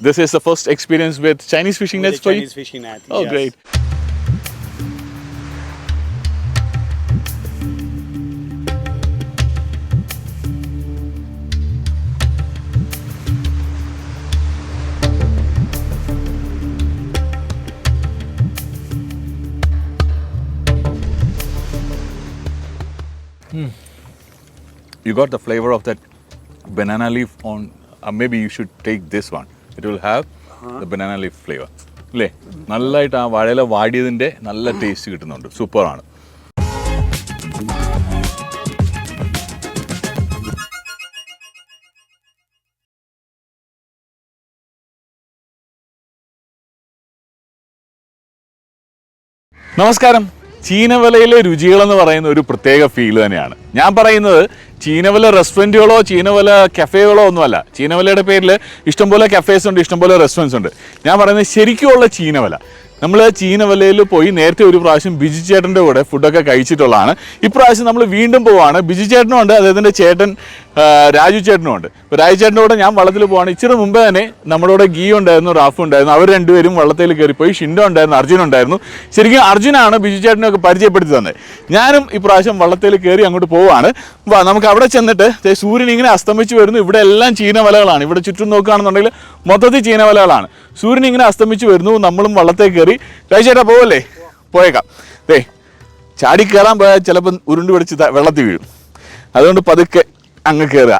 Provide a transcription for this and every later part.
This is the first experience with Chinese fishing nets the for Chinese you? fishing net. Oh, yes. great. You got the flavor of that banana leaf on. Uh, maybe you should take this one. It will have the banana leaf flavour അല്ലേ നല്ലതായിട്ട് ആ വാഴയില വാടിയതിന്റെ നല്ല taste കിട്ടുന്നുണ്ട്. സൂപ്പറാണ്. നമസ്കാരം. ചീനവലയിലെ രുചികളെന്ന് പറയുന്ന ഒരു പ്രത്യേക ഫീൽ തന്നെയാണ്. ഞാൻ പറയുന്നത് ചീനവല റെസ്റ്റോറന്റുകളോ ചീനവല കഫേകളോ ഒന്നുമല്ല. ചീനവലയുടെ പേരിൽ ഇഷ്ടംപോലെ കഫേസ് ഉണ്ട് ഇഷ്ടംപോലെ റെസ്റ്റോറന്റ്സ് ഉണ്ട്. ഞാൻ പറയുന്നത് ശരിക്കുമുള്ള ചീനവല. നമ്മൾ ചീനവലയിൽ പോയി നേരത്തെ ഒരു പ്രാവശ്യം ബിജു ചേട്ടന്റെ കൂടെ ഫുഡൊക്കെ കഴിച്ചിട്ടുള്ളതാണ്. ഇപ്രാവശ്യം നമ്മൾ വീണ്ടും പോവാണ്. ബിജു ചേട്ടനും ഉണ്ട് അദ്ദേഹത്തിന്റെ ചേട്ടൻ രാജു ചേട്ടനും ഉണ്ട്. ഇപ്പോൾ രാജു ചേട്ടന്റെ കൂടെ ഞാൻ വള്ളത്തിൽ പോവാണ്. ഇച്ചിരി മുമ്പേ തന്നെ നമ്മുടെ കൂടെ ഗീ ഉണ്ടായിരുന്നു റാഫു ഉണ്ടായിരുന്നു. അവർ രണ്ടുപേരും വള്ളത്തിൽ കയറിപ്പോയി ഷിൻഡോ ഉണ്ടായിരുന്നു അർജുൻ ഉണ്ടായിരുന്നു. ശരിക്കും അർജുനാണ് ബിജു ചേട്ടനെയൊക്കെ പരിചയപ്പെടുത്തി തന്നത് ഞാനും ഇപ്രാവശ്യം വള്ളത്തിൽ കയറി അങ്ങോട്ട് പോവാണ്. നമുക്ക് അവിടെ ചെന്നിട്ട് സൂര്യൻ ഇങ്ങനെ അസ്തമിച്ച് വരുന്നു. ഇവിടെ എല്ലാം ചീനവലകളാണ്. ഇവിടെ ചുറ്റും നോക്കുകയാണെന്നുണ്ടെങ്കിൽ മൊത്തത്തിൽ ചീനവലകളാണ്. സൂര്യൻ ഇങ്ങനെ അസ്തമിച്ച് വരുന്നു. നമ്മളും വള്ളത്തിൽ കയറി. രാജു ചേട്ടാ പോവല്ലേ? പോയേക്കാം. ദേ ചാടി കയറാൻ പോയാൽ ചിലപ്പം ഉരുണ്ട് പിടിച്ച് വെള്ളത്തിൽ വീഴും. അതുകൊണ്ട് പതുക്കെ അങ്ങ് കയറുക.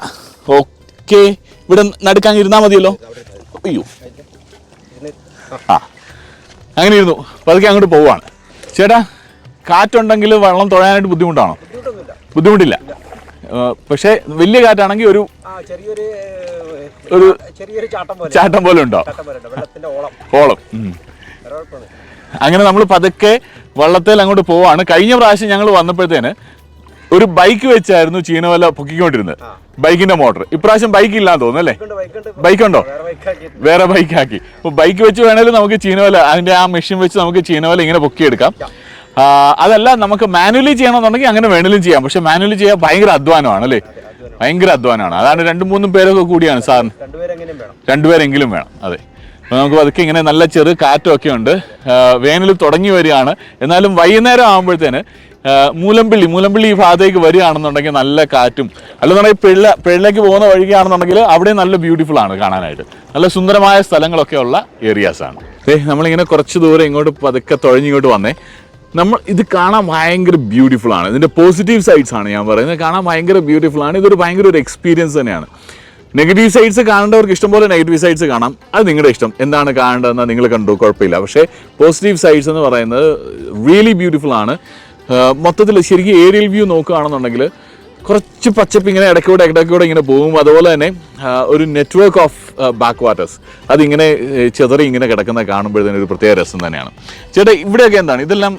ഓക്കെ. ഇവിടെ നടുക്കങ്ങ് ഇരുന്നാൽ മതിയല്ലോ. അയ്യോ. ആ. അങ്ങനെ ഇരുന്നു. പതുക്കെ അങ്ങോട്ട് പോവാണ് ചേട്ടാ കാറ്റുണ്ടെങ്കിൽ വെള്ളം തുഴയാനായിട്ട് ബുദ്ധിമുട്ടാണോ? ബുദ്ധിമുട്ടില്ല. പക്ഷേ വലിയ കാറ്റാണെങ്കിൽ ഒരു ഒരു ചാട്ടം പോലെ. ഉണ്ട്? ഓളം. അങ്ങനെ നമ്മൾ പതുക്കെ വള്ളത്തിൽ അങ്ങോട്ട് പോവാണ്. കഴിഞ്ഞ പ്രാവശ്യം ഞങ്ങൾ വന്നപ്പോഴത്തേന് ഒരു ബൈക്ക് വെച്ചായിരുന്നു ചീനവല പൊക്കിക്കൊണ്ടിരുന്നത്. ബൈക്കിന്റെ മോട്ടർ ഇപ്രാവശ്യം ബൈക്ക് ഇല്ലാന്ന് തോന്നുന്നു അല്ലേ? ബൈക്കുണ്ട്, ബൈക്കുണ്ട്. ബൈക്ക് ഉണ്ടോ. വേറെ ബൈക്കാക്കി വേറെ ബൈക്ക് ആക്കി. അപ്പോൾ ബൈക്ക് വെച്ച് വേണേലും നമുക്ക് ചീനവല അതിന്റെ ആ മെഷീൻ വെച്ച് നമുക്ക് ചീനവല ഇങ്ങനെ പൊക്കിയെടുക്കാം. അതല്ല നമുക്ക് മാനുവലി ചെയ്യണമെന്നുണ്ടെങ്കിൽ അങ്ങനെ വേണേലും ചെയ്യാം. പക്ഷെ മാനുവലി ചെയ്യാൻ ഭയങ്കര അധ്വാനമാണ് അല്ലേ? ഭയങ്കര അധ്വാനമാണ്. അതാണ് രണ്ടും മൂന്നും പേരൊക്കെ കൂടിയാണ് സാറിന്. രണ്ടുപേരെങ്കിലും വേണം. അതെ. അപ്പോൾ നമുക്ക് പതുക്കെ ഇങ്ങനെ നല്ല ചെറു കാറ്റൊക്കെ ഉണ്ട്. വേനൽ തുടങ്ങി വരികയാണ്. എന്നാലും വൈകുന്നേരം ആകുമ്പോഴത്തേന് മൂലമ്പിള്ളി മൂലമ്പിള്ളി ഈ ഭാഗത്തേക്ക് വരികയാണെന്നുണ്ടെങ്കിൽ നല്ല കാറ്റും അല്ലെന്നുണ്ടെങ്കിൽ പിള്ള പിള്ളേക്ക് പോകുന്ന വഴിയാണെന്നുണ്ടെങ്കിൽ അവിടെ നല്ല ബ്യൂട്ടിഫുൾ ആണ് കാണാനായിട്ട്. നല്ല സുന്ദരമായ സ്ഥലങ്ങളൊക്കെ ഉള്ള ഏരിയാസ് ആണ്. ഏ നമ്മളിങ്ങനെ കുറച്ച് ദൂരം ഇങ്ങോട്ട് പതുക്കെ തുഴഞ്ഞിങ്ങോട്ട് വന്നേ. നമ്മൾ ഇത് കാണാൻ ഭയങ്കര ബ്യൂട്ടിഫുൾ ആണ്. ഇതിന്റെ പോസിറ്റീവ് സൈഡ്സ് ആണ് ഞാൻ പറയുന്നത്. കാണാൻ ഭയങ്കര ബ്യൂട്ടിഫുൾ ആണ്. ഇതൊരു ഭയങ്കര ഒരു എക്സ്പീരിയൻസ് തന്നെയാണ്. നെഗറ്റീവ് സൈഡ്സ് കാണേണ്ടവർക്ക് ഇഷ്ടംപോലെ നെഗറ്റീവ് സൈഡ്സ് കാണാം. അത് നിങ്ങളുടെ ഇഷ്ടം. എന്താണ് കാണേണ്ടതെന്ന് നിങ്ങൾ കണ്ടു കുഴപ്പമില്ല. പക്ഷേ പോസിറ്റീവ് സൈഡ്സ് എന്ന് പറയുന്നത് റിയലി ബ്യൂട്ടിഫുൾ ആണ്. മൊത്തത്തിൽ ശരിക്കും ഏരിയൽ വ്യൂ നോക്കുകയാണെന്നുണ്ടെങ്കിൽ കുറച്ച് പച്ചപ്പ് ഇങ്ങനെ ഇടയ്ക്കൂടെ ഇടയ്ക്കൂടെ ഇങ്ങനെ പോകും. അതുപോലെ തന്നെ ഒരു നെറ്റ്വർക്ക് ഓഫ് ബാക്ക് വാട്ടേഴ്സ് അതിങ്ങനെ ചെതറി ഇങ്ങനെ കിടക്കുന്ന കാണുമ്പോഴത്തേനും ഒരു പ്രത്യേക രസം തന്നെയാണ്. ചേട്ടാ ഇവിടെയൊക്കെ എന്താണ്? ഇതെല്ലാം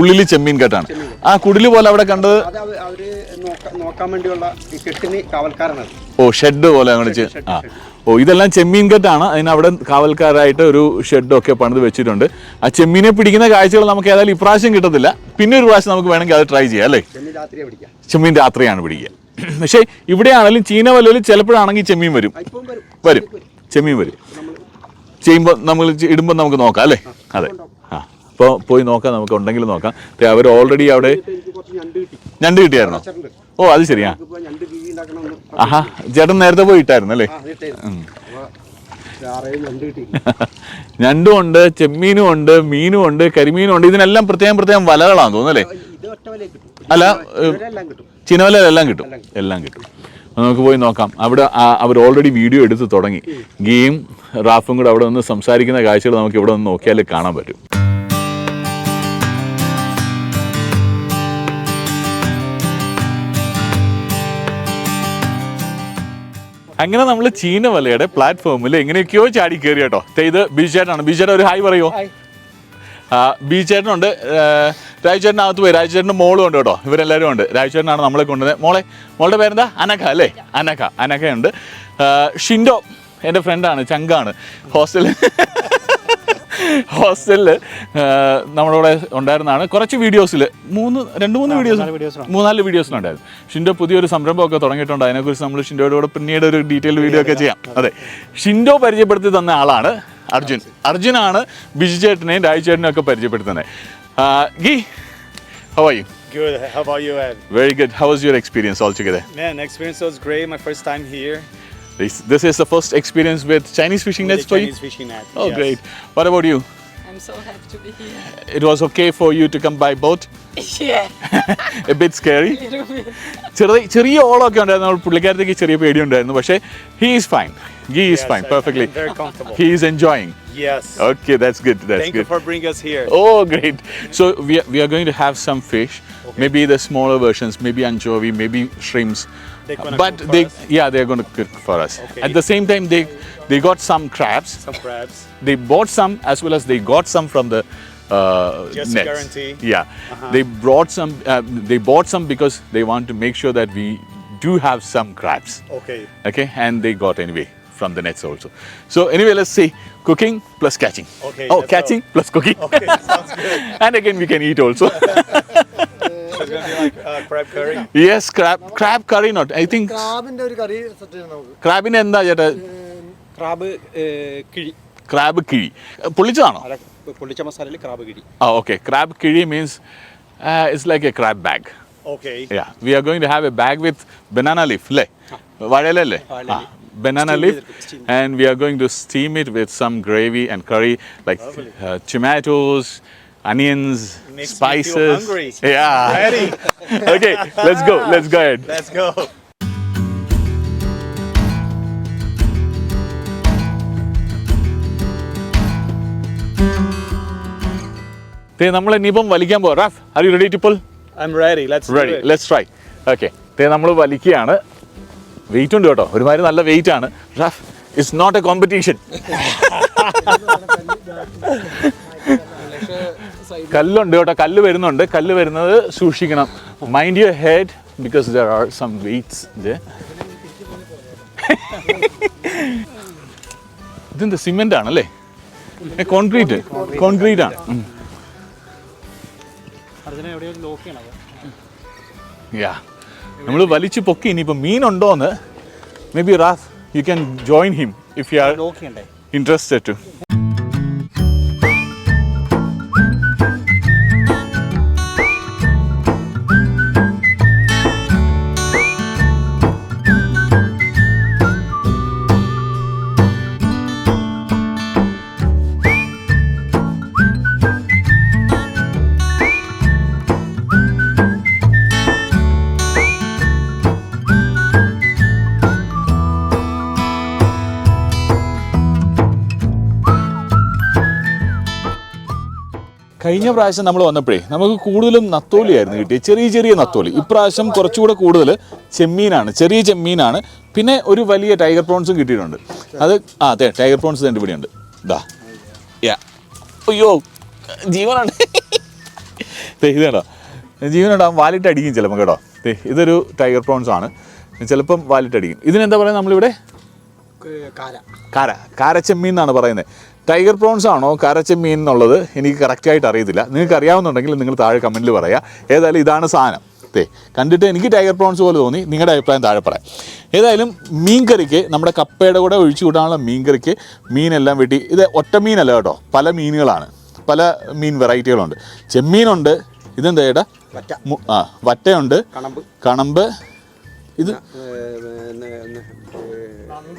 ഉള്ളിൽ ചെമ്മീൻ കെട്ടാണ്. ആ കുടിൽ പോലെ അവിടെ കണ്ടത്? നോക്കാൻ വേണ്ടിയുള്ള കെട്ടിന് കാവൽക്കാരാണ് അത്. ഓ ഷെഡ് പോലെ അങ്ങനെ ആ. ഓ ഇതെല്ലാം ചെമ്മീൻ കെട്ടാണ്. അതിനവിടെ കാവൽക്കാരായിട്ട് ഒരു ഷെഡൊക്കെ പണിത് വെച്ചിട്ടുണ്ട്. ആ ചെമ്മീനെ പിടിക്കുന്ന കാഴ്ചകൾ നമുക്ക് ഏതായാലും ഇപ്രാവശ്യം കിട്ടത്തില്ല. പിന്നെ ഒരു പ്രാവശ്യം നമുക്ക് വേണമെങ്കിൽ അത് ട്രൈ ചെയ്യാം അല്ലേ? ചെമ്മീൻ രാത്രിയാണ് പിടിക്കുക. പക്ഷേ ഇവിടെയാണെങ്കിലും ചീന വല്ലതിൽ ചിലപ്പോഴാണെങ്കിൽ ചെമ്മീൻ വരും. വരും. ചെമ്മീൻ വരും. ചെയ്യുമ്പോൾ നമ്മൾ ഇടുമ്പോൾ നമുക്ക് നോക്കാം അല്ലേ? അതെ. ആ അപ്പോൾ പോയി നോക്കാം നമുക്ക് ഉണ്ടെങ്കിൽ നോക്കാം. അവർ ഓൾറെഡി അവിടെ ഞണ്ട് കിട്ടിയായിരുന്നോ? ഓ അത് ശരിയാ ആഹാ ചേട്ടൻ നേരത്തെ പോയിട്ടായിരുന്നു അല്ലേ? ഞണ്ട് ഉണ്ട് ചെമ്മീനും ഉണ്ട് മീനും ഉണ്ട് കരിമീനും ഉണ്ട്. ഇതിനെല്ലാം പ്രത്യേകം പ്രത്യേകം വലകളാന്ന് തോന്നുന്നു അല്ലേ? ചിനവലെല്ലാം കിട്ടും. എല്ലാം കിട്ടും. നമുക്ക് പോയി നോക്കാം. അവിടെ അവർ ഓൾറെഡി വീഡിയോ എടുത്ത് തുടങ്ങി. ഗെയിം റാഫും കൂടെ അവിടെ നിന്ന് സംസാരിക്കുന്ന കാഴ്ചകൾ നമുക്ക് ഇവിടെ നിന്ന് നോക്കിയാൽ കാണാൻ പറ്റും. അങ്ങനെ നമ്മൾ ചീനവലയുടെ പ്ലാറ്റ്ഫോമിൽ എങ്ങനെയൊക്കെയോ ചാടി കയറി കേട്ടോ. ഇത് ബിജുചേട്ടനാണ്. ബിജുചേട്ടൻ ഒരു ഹായ് പറയുമോ ആ, ബി ചേട്ടനുണ്ട് രാജുചേട്ടനകത്ത് പോയി. രാജുചേട്ടന്റെ മോളും ഉണ്ട് കേട്ടോ. ഇവരെല്ലാവരും ഉണ്ട്. രാജുചേട്ടനാണ് നമ്മളെ കൊണ്ടുവന്നത് മോളെ മോളുടെ പേരെന്താ? അനഖ അല്ലേ? അനഖ അനഖയുണ്ട് ഷിൻഡോ എന്റെ ഫ്രണ്ടാണ് ചങ്കാണ്. ഹോസ്റ്റലിൽ. ഹോസ്റ്റലിൽ നമ്മുടെ കൂടെ ഉണ്ടായിരുന്നതാണ് കുറച്ച് വീഡിയോസിൽ മൂന്ന് രണ്ട് മൂന്ന് വീഡിയോസ് മൂന്നാൽ വീഡിയോസിലുണ്ടായിരുന്നു ഷിൻഡോ പുതിയൊരു സംരംഭമൊക്കെ തുടങ്ങിയിട്ടുണ്ട് അതിനെക്കുറിച്ച് നമ്മൾ ഷിൻഡോയുടെ കൂടെ പിന്നീട് ഒരു ഡീറ്റെയിൽ വീഡിയോ ഒക്കെ ചെയ്യാം അതെ ഷിൻഡോ പരിചയപ്പെടുത്തി തന്ന ആളാണ് അർജുൻ അർജുനാണ് ബിജു ചേട്ടനെയും രാജു ചേട്ടനെയും ഒക്കെ പരിചയപ്പെടുത്തുന്നത് ഗി how are you Good. How about you, Ed? Very good. How was your experience altogether? Man, experience was great. My first time here. This, this is the first experience with Chinese fishing with nets for you? Chinese fishing net. Oh, yes. great. What about you? I'm so happy to be here. It was okay for you to come by boat? Yeah, A bit scary? a little bit. ചെറിയ ചെറിയ ഓളമൊക്കെ ഉണ്ടായിരുന്നു പുള്ളിക്കാരത്തേക്ക് ചെറിയ പേടിയുണ്ടായിരുന്നു പക്ഷേ he is fine He is yes, fine, perfectly. I'm very comfortable. He is enjoying. Yes. Okay, that's good. That's Thank good. Thank you for bringing us here. Oh, great. So we are, we are going to have some fish, okay. maybe the smaller versions, maybe anchovy, maybe shrimps. But they, us. yeah, they're going to cook for us. Okay. At the same time, they they got some crabs. Some crabs. They bought some as well as they got some from the uh, Just nets. guarantee. Yeah, uh -huh. they brought some. Uh, they bought some because they want to make sure that we do have some crabs. Okay. Okay, and they got anyway. From the nets also. So anyway, let's see cooking plus catching. Okay, Oh, catching catching plus cooking. Okay. Sounds good. and again, we can eat also. So it's gonna be like uh, crab curry. yes, crab crab curry not. I think ക്രാബിന്റെ ഒരു കറി set ചെയ്യണം നമുക്ക് ക്രാബിന് എന്താ ചേട്ടാ crab കിഴി crab കിഴി പൊള്ളിച്ചതാണോ അല്ല പൊള്ളിച്ച മസാലയിൽ ക്രാബ് കിഴി ആ ഓക്കെ ക്രാബ് കിഴി means it's like a crab bag Okay. Yeah, we are going to have a bag with banana leaf, le. വാഴയിലല്ലേ വാഴയില. ആ, banana Steam leaf, and we are going to steam it with some gravy and curry, like uh, tomatoes, onions, Makes spices. hungry. Yeah. Ready? okay, let's go. Let's go ahead. Let's go. നമ്മൾ ഇനിയിപ്പം വലിക്കാൻ പോവാം Raf are you ready to pull I ready. Let's ready do it. Let's try okay നമ്മൾ വലിക്കുകയാണ് weight ഉണ്ട് കേട്ടോ. ഒരുമാതിരി നല്ല വെയിറ്റ് ആണ്. ഇറ്റ്സ് നോട്ട് എ കോമ്പറ്റീഷൻ കല്ലുണ്ട് കേട്ടോ. കല്ല് വരുന്നുണ്ട്. കല്ല് വരുന്നത് സൂക്ഷിക്കണം. Mind your head because there are some weights ഇതെന്ത് സിമെന്റ് ആണല്ലേ? കോൺക്രീറ്റ് കോൺക്രീറ്റ് ആണ്. യാ നമ്മൾ വലിച്ചു പൊക്കി ഇനിയിപ്പോൾ മീനുണ്ടോന്ന് maybe Raf you can join him if you are interested to കഴിഞ്ഞ പ്രാവശ്യം നമ്മൾ വന്നപ്പോഴേ നമുക്ക് കൂടുതലും നത്തോലിയായിരുന്നു കിട്ടിയത്. ചെറിയ ചെറിയ നത്തോലി. ഇപ്രാവശ്യം കുറച്ചുകൂടെ കൂടുതൽ ചെമ്മീനാണ്. ചെറിയ ചെമ്മീനാണ്. പിന്നെ ഒരു വലിയ ടൈഗർ പ്രോൺസും കിട്ടിയിട്ടുണ്ട്. അത് ആ അതെ ടൈഗർ പ്രോൺസ് രണ്ട് പിടിയുണ്ട് ഇതാ യാ. അയ്യോ. ജീവനാണ്. ഇത് കേട്ടോ ജീവനുണ്ടാവും വാലിട്ട് അടിക്കും ചിലപ്പോൾ കേട്ടോ. ഇതൊരു ടൈഗർ പ്രോൺസ് ആണ്. ചിലപ്പം വാലിട്ട് അടിക്കും. ഇതിനെന്താ പറയുക നമ്മളിവിടെ? കാര. കാര. കാരച്ചെമ്മീൻ എന്നാണ് പറയുന്നത്. ടൈഗർ പ്രോൺസ് ആണോ കാരച്ചെമ്മീൻ എന്നുള്ളത് എനിക്ക് കറക്റ്റായിട്ട് അറിയത്തില്ല. നിങ്ങൾക്ക് അറിയാവുന്നുണ്ടെങ്കിൽ നിങ്ങൾ താഴെ കമന്റിൽ പറയാം. ഏതായാലും ഇതാണ് സാധനം. തേ കണ്ടിട്ട് എനിക്ക് ടൈഗർ പ്രോൺസ് പോലെ തോന്നി. നിങ്ങളുടെ അഭിപ്രായം താഴെ പറയാം. ഏതായാലും മീൻകറിക്ക് നമ്മുടെ കപ്പയുടെ കൂടെ ഒഴിച്ചു കൂട്ടാനുള്ള മീൻകറിക്ക് മീനെല്ലാം വെട്ടി. ഇത് ഒറ്റ മീനല്ല കേട്ടോ. പല മീനുകളാണ്. പല മീൻ വെറൈറ്റികളുണ്ട്. ചെമ്മീനുണ്ട്. ഇതെന്താ ചേട്ടാ? വറ്റ. ആ വറ്റയുണ്ട്. കണമ്പ്. കണമ്പ്. ഇത്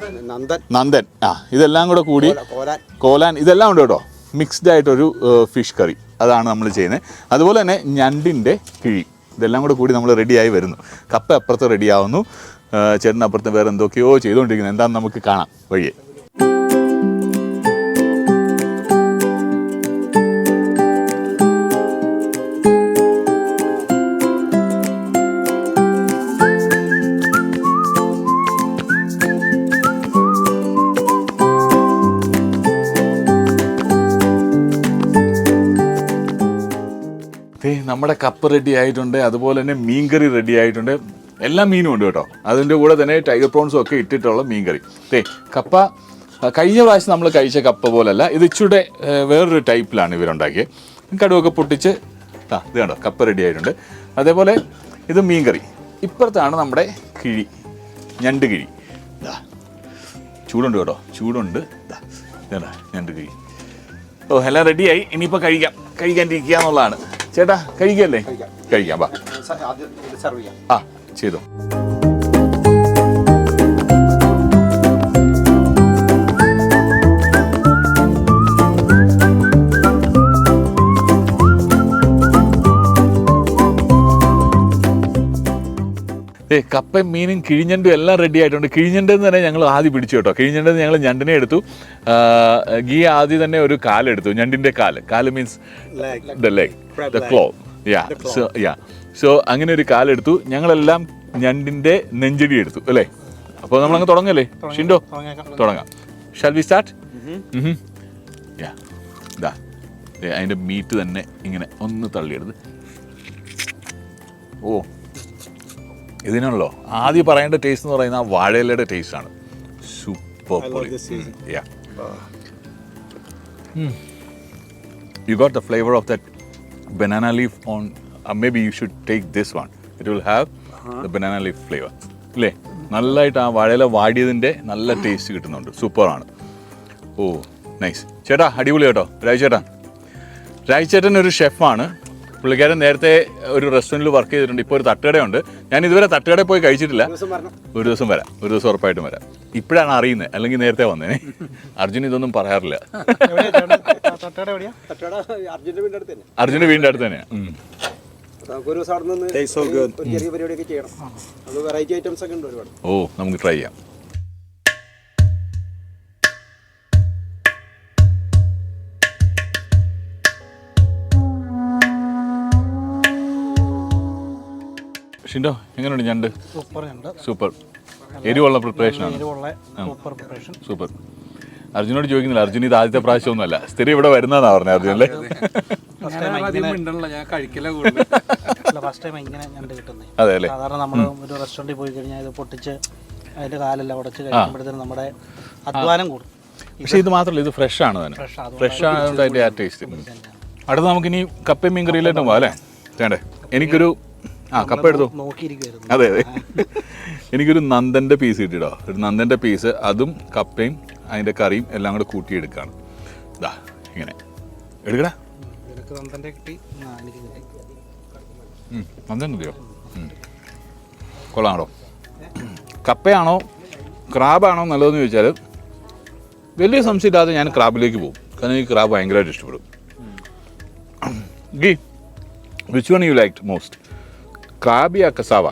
നന്ദൻ. നന്ദൻ. ആ ഇതെല്ലാം കൂടെ കൂടി കോല- കോലാൻ. കോലാൻ ഇതെല്ലാം ഉണ്ട് കേട്ടോ. മിക്സ്ഡ് ആയിട്ടൊരു ഫിഷ് കറി അതാണ് നമ്മൾ ചെയ്യുന്നത്. അതുപോലെ തന്നെ ഞണ്ടിന്റെ കിഴി. ഇതെല്ലാം കൂടെ കൂടി നമ്മൾ റെഡിയായി വരുന്നു. കപ്പ അപ്പുറത്ത് റെഡിയാവുന്നു ചേട്ടനപ്പുറത്ത് വേറെ എന്തൊക്കെയോ ചെയ്തുകൊണ്ടിരിക്കുന്നത് എന്താണെന്ന് നമുക്ക് കാണാം വഴിയെ. നമ്മുടെ കപ്പ് റെഡി ആയിട്ടുണ്ട്. അതുപോലെ തന്നെ മീൻകറി റെഡി ആയിട്ടുണ്ട്. എല്ലാ മീനും ഉണ്ട് കേട്ടോ. അതിന്റെ കൂടെ തന്നെ ടൈഗർ പ്രോൺസും ഒക്കെ ഇട്ടിട്ടുള്ള മീൻകറി. ദേ കപ്പ കഴിഞ്ഞ പ്രാവശ്യം നമ്മൾ കഴിച്ച കപ്പ പോലല്ല ഇത് ഇച്ചിരി വേറൊരു ടൈപ്പിലാണ് ഇവരുണ്ടാക്കിയത് കടുവൊക്കെ പൊട്ടിച്ച് ആ ഇത് കണ്ടോ കപ്പ റെഡി ആയിട്ടുണ്ട്. അതേപോലെ ഇത് മീൻകറി. ഇപ്പുറത്താണ് നമ്മുടെ കിഴി ഞണ്ട് കിഴി. ഇതാ ചൂടുണ്ട് കേട്ടോ ചൂടുണ്ട്. ഇതാ ഞണ്ട് കിഴി. ഓ എല്ലാം റെഡിയായി ഇനിയിപ്പോൾ കഴിക്കാം. കഴിക്കാണ്ടിരിക്കുക എന്നുള്ളതാണ്. ചേട്ടാ കഴിക്കല്ലേ? കഴിക്കാം. വാ. ആ ചെയ്തോ. ഏ കപ്പയും മീനും കിഴിഞ്ഞണ്ടും എല്ലാം റെഡി ആയിട്ടുണ്ട്. കിഴിഞ്ഞണ്ടെന്ന് തന്നെ ഞങ്ങൾ ആദ്യം പിടിച്ചു കേട്ടോ. കിഴിഞ്ഞണ്ടെന്ന് ഞങ്ങൾ ഞണ്ടിനെ എടുത്തു. ഗീ ആദ്യം തന്നെ ഒരു കാലെടുത്തു ഞണ്ടിന്റെ കാൽ. കാൽ means. The leg the claw yeah so yeah so അങ്ങനെ ഒരു കാലെടുത്തു ഞങ്ങളെല്ലാം ഞണ്ടിന്റെ നെഞ്ചടി എടുത്തു അല്ലേ? അപ്പോൾ നമ്മളങ്ങ് തുടങ്ങല്ലേ? ഷിൻഡോ? തുടങ്ങാം. ഷാൽ വി സ്റ്റാർട്ട് യാ ദാ. അതിന്റെ മീറ്റ് തന്നെ ഇങ്ങനെ ഒന്ന് തള്ളിയെടുത്ത് ഓ. ഇതിനാണല്ലോ ആദ്യം പറയേണ്ട ടേസ്റ്റ് എന്ന് പറയുന്നത് ആ വാഴയിലയുടെ ടേസ്റ്റ് ആണ്. സൂപ്പർ പൊളി. യാ you got the flavor of that banana leaf on uh, maybe you should take this one. It will have the banana leaf flavor. അല്ലേ നല്ലതായിട്ട് ആ വാഴയില വാടിയതിന്റെ നല്ല ടേസ്റ്റ് കിട്ടുന്നുണ്ട്. സൂപ്പറാണ് ഓ നൈസ് ചേട്ടാ അടിപൊളി കേട്ടോ. രാജ് ചേട്ടാ രാജ് ചേട്ടൻ ഒരു ഷെഫാണ് പുള്ളിക്കാരൻ നേരത്തെ ഒരു റെസ്റ്റോറന്റിൽ വർക്ക് ചെയ്തിട്ടുണ്ട്. ഇപ്പോൾ ഒരു തട്ടുകടയുണ്ട്. ഞാൻ ഇതുവരെ തട്ടുകടയിൽ പോയി കഴിച്ചിട്ടില്ല. ഒരു ദിവസം വരാം. ഒരു ദിവസം ഉറപ്പായിട്ടും വരാം. ഇപ്പോഴാണ് അറിയുന്നത് അല്ലെങ്കിൽ നേരത്തെ വന്നേനെ. അർജുൻ ഇതൊന്നും പറയാറില്ല. അർജുന അർജുന്റെ വീടിന്റെ അടുത്ത് തന്നെയാണ് ഓ നമുക്ക് ട്രൈ ഒരു ഷിൻഡോ എങ്ങനെയുണ്ട് ഞണ്ട്? സൂപ്പർ ഞണ്ട്. സൂപ്പർ എരിവുള്ള പ്രിപ്പറേഷൻ ആണ്. എരിവുള്ള സൂപ്പർ പ്രിപ്പറേഷൻ സൂപ്പർ അർജുനോട് ചോദിക്കുന്നില്ല അർജുൻ ഇത് ആദ്യത്തെ പ്രാവശ്യം ഒന്നുമല്ല. സ്ഥിരം ഇവിടെ വരുന്നതാ പറഞ്ഞത് അർജുൻ അല്ലേ? അതെ. അല്ലേ സാധാരണ നമ്മൾ ഒരു റെസ്റ്റോറന്റിൽ പോയി കഴിഞ്ഞാൽ ഇത് പൊട്ടിച്ച് അതിന്റെ കാലെല്ലാം ഉടച്ച് കഴിക്കുമ്പോഴത്തേനും നമ്മുടെ അധ്വാനം കൂടും. പക്ഷെ ഇത് മാത്രമല്ല ഇത് ഫ്രഷ് ആണ് തന്നെ. ഫ്രഷ് ആണ്. അതിന്റെ ആ ടേസ്റ്റ് അടുത്ത നമുക്കിനി കപ്പയും മീൻ കറിയിലോട്ട് പോകാം അല്ലേ? വേണ്ടേ? എനിക്കൊരു ആ കപ്പ് എടുത്തു? അതെ അതെ. എനിക്കൊരു നന്ദന്റെ പീസ് കിട്ടിയിടോ. ഒരു നന്ദന്റെ പീസ് അതും കപ്പയും അതിന്റെ കറിയും എല്ലാം കൂടെ കൂട്ടിയെടുക്കുകയാണ് ഇതാ ഇങ്ങനെ. എടുക്കടാ. നന്ദൻ മതിയോ. കൊള്ളാണോ കപ്പയാണോ ക്രാബാണോ നല്ലതെന്ന് ചോദിച്ചാൽ വലിയ സംശയമില്ലാതെ ഞാൻ ക്രാബിലേക്ക് പോകും. കാരണം എനിക്ക് ക്രാബ് ഭയങ്കരമായിട്ട് ഇഷ്ടപ്പെടും. ഗി which one you like most Krabi ആ cassava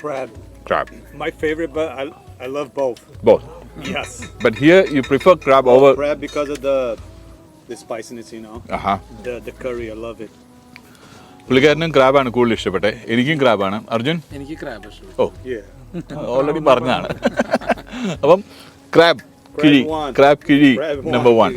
Crab. Crab My favorite, but I, I love both. Both Yes. But here you prefer crab over Crab because of the the spiciness, you know. Aaha The the curry, I love it. പുള്ളിക്കാരനും ക്രാബാണ് കൂടുതൽ ഇഷ്ടപ്പെട്ടെ എനിക്കും ക്രാബാണ് അർജുൻ എനിക്ക് crab ഇഷ്ടം ഓ Yeah. Already പറഞ്ഞാണ് അപ്പം crab കിഴി one. Crab കിഴി Crab one. Number one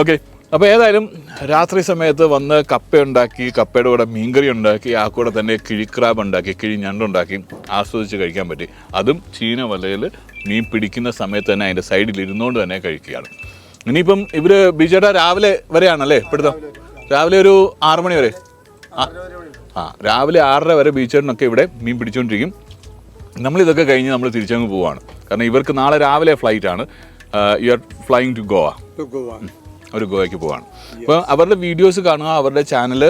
okay അപ്പോൾ ഏതായാലും രാത്രി സമയത്ത് വന്ന് കപ്പ ഉണ്ടാക്കി കപ്പയുടെ കൂടെ മീൻകറി ഉണ്ടാക്കി ആ കൂടെ തന്നെ കിഴിക്രാബ് ഉണ്ടാക്കി കിഴി ഞണ്ടുണ്ടാക്കി ആസ്വദിച്ച് കഴിക്കാൻ പറ്റി. അതും ചീന വലയിൽ മീൻ പിടിക്കുന്ന സമയത്ത് തന്നെ അതിന്റെ സൈഡിൽ ഇരുന്നുകൊണ്ട് തന്നെ കഴിക്കുകയാണ്. ഇനിയിപ്പം ഇവർ ബിജേട്ടാ രാവിലെ വരെയാണല്ലേ? ഇപ്പോഴത്തെ രാവിലെ ഒരു ആറു മണി വരെ. ആ രാവിലെ ആറര വരെ ബീച്ചേട്ടനൊക്കെ ഇവിടെ മീൻ പിടിച്ചുകൊണ്ടിരിക്കും നമ്മളിതൊക്കെ കഴിഞ്ഞ് നമ്മൾ തിരിച്ചങ്ങ് പോവുകയാണ് കാരണം ഇവർക്ക് നാളെ രാവിലെ ഫ്ലൈറ്റ് ആണ് you are flying to Goa. To അവർ ഗോവയ്ക്ക് പോവാണ്. അപ്പോൾ അവരുടെ വീഡിയോസ് കാണുക അവരുടെ ചാനൽ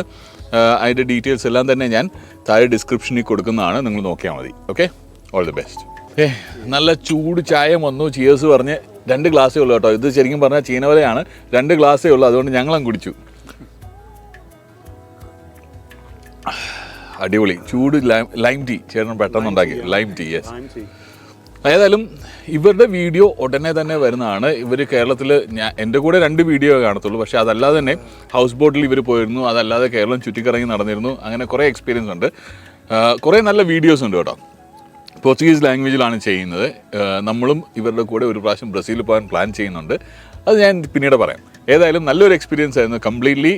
അതിന്റെ ഡീറ്റെയിൽസ് എല്ലാം തന്നെ ഞാൻ താഴെ ഡിസ്ക്രിപ്ഷനിൽ കൊടുക്കുന്നതാണ്. നിങ്ങൾ നോക്കിയാൽ മതി. ഓക്കെ ഓൾ ദി ബെസ്റ്റ് ഏ നല്ല ചൂട് ചായ വന്നു. ചിയേഴ്സ് പറഞ്ഞ് രണ്ട് ഗ്ലാസ്സേ ഉള്ളൂ കേട്ടോ. ഇത് ശരിക്കും പറഞ്ഞാൽ ചീനവലയാണ്. രണ്ട് ഗ്ലാസ്സേ ഉള്ളൂ. അതുകൊണ്ട് ഞങ്ങളും കുടിച്ചു. അടിപൊളി. ചൂട് ലൈം ലൈം ടീ ചേട്ടൻ പെട്ടെന്ന് ഉണ്ടാക്കി. Lime tea yes. ഏതായാലും ഇവരുടെ വീഡിയോ ഉടനെ തന്നെ വരുന്നതാണ്. ഇവർ കേരളത്തിൽ ഞാൻ എന്റെ കൂടെ രണ്ട് വീഡിയോ കാണത്തുള്ളൂ. പക്ഷേ അതല്ലാതെ തന്നെ ഹൗസ് ബോട്ടിൽ ഇവർ പോയിരുന്നു. അതല്ലാതെ കേരളം ചുറ്റിക്കറങ്ങി നടന്നിരുന്നു. അങ്ങനെ കുറേ എക്സ്പീരിയൻസ് ഉണ്ട്. കുറേ നല്ല വീഡിയോസ് ഉണ്ട് കേട്ടോ. പോർച്ചുഗീസ് ലാംഗ്വേജിലാണ് ചെയ്യുന്നത്. നമ്മളും ഇവരുടെ കൂടെ ഒരു പ്രാവശ്യം ബ്രസീലിൽ പോകാൻ പ്ലാൻ ചെയ്യുന്നുണ്ട്. അത് ഞാൻ പിന്നീട് പറയാം. ഏതായാലും നല്ലൊരു എക്സ്പീരിയൻസ് ആയിരുന്നു. കംപ്ലീറ്റ്ലി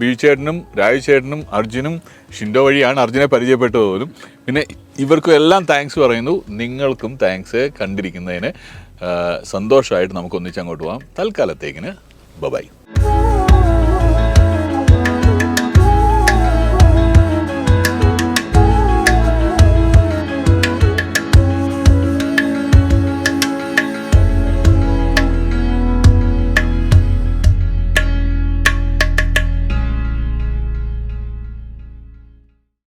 ബീച്ചേട്ടനും രാജുചേട്ടനും അർജുനും ഷിൻഡോ വഴിയാണ് അർജുനെ പരിചയപ്പെട്ടത് പോലും. പിന്നെ ഇവർക്കും എല്ലാം താങ്ക്സ് പറയുന്നു. നിങ്ങൾക്കും താങ്ക്സ് കണ്ടിരിക്കുന്നതിന് സന്തോഷമായിട്ട് നമുക്ക് ഒന്നിച്ച് അങ്ങോട്ട് പോകാം തൽക്കാലത്തേക്കിന് ബബായ്